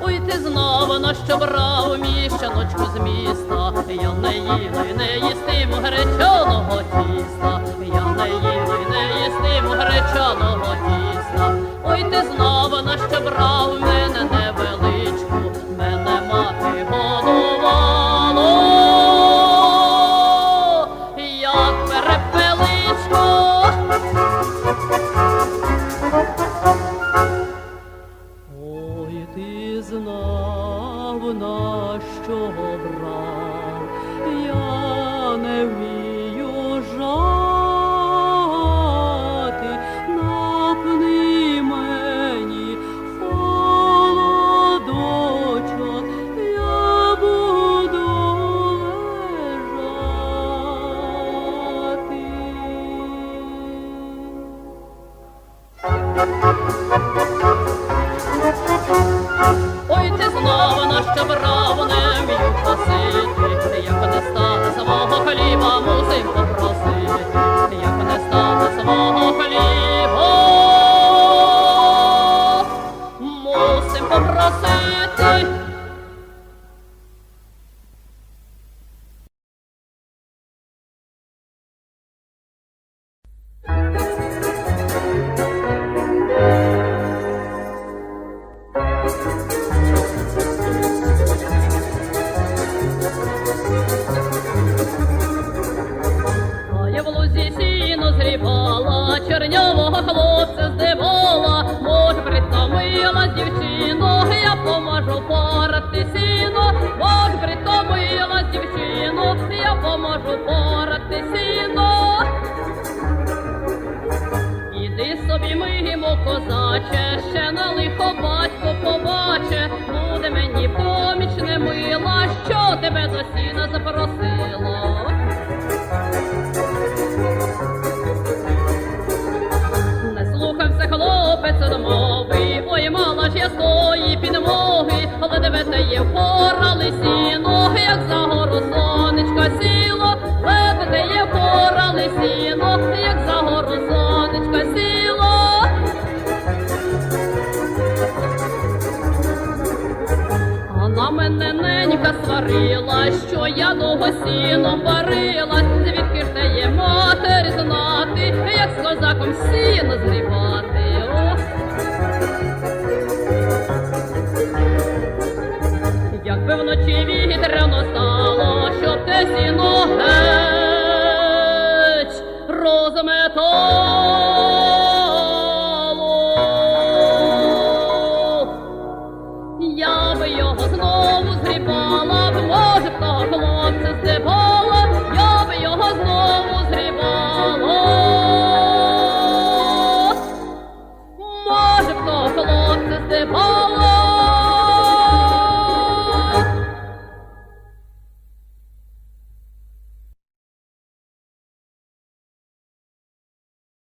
Ой, ти знав, на що брав міщаночку з міста. Я не їла й не їстиму гречаного тіста. Я не їла й не їстиму гречаного тіста. Ой, ти знав, на що брав мене невеличку, мене мати годувала, як перепеличко. Що брав, я не вмію жати, напни мені холодочок, я буду лежати. Ой, ти знову на що попросити. А я в лузі сіно зрібала, чорнявого хлопця здивала, може притомилась дівчино, я поможу порати сіно, може притомила дівчину, я поможу порати сіно. Іди собі мимо, козаче, ще на лихо батько побаче, буде мені поміч не мила, що тебе до сіна запросило. сварила, що я довго сіном варила, звідки ж те є матері знати, як з козаком сіно зрібати. О! Якби вночі вітряно стало, щоб те сіно геть розметало. Я би його знову зріпала. the all.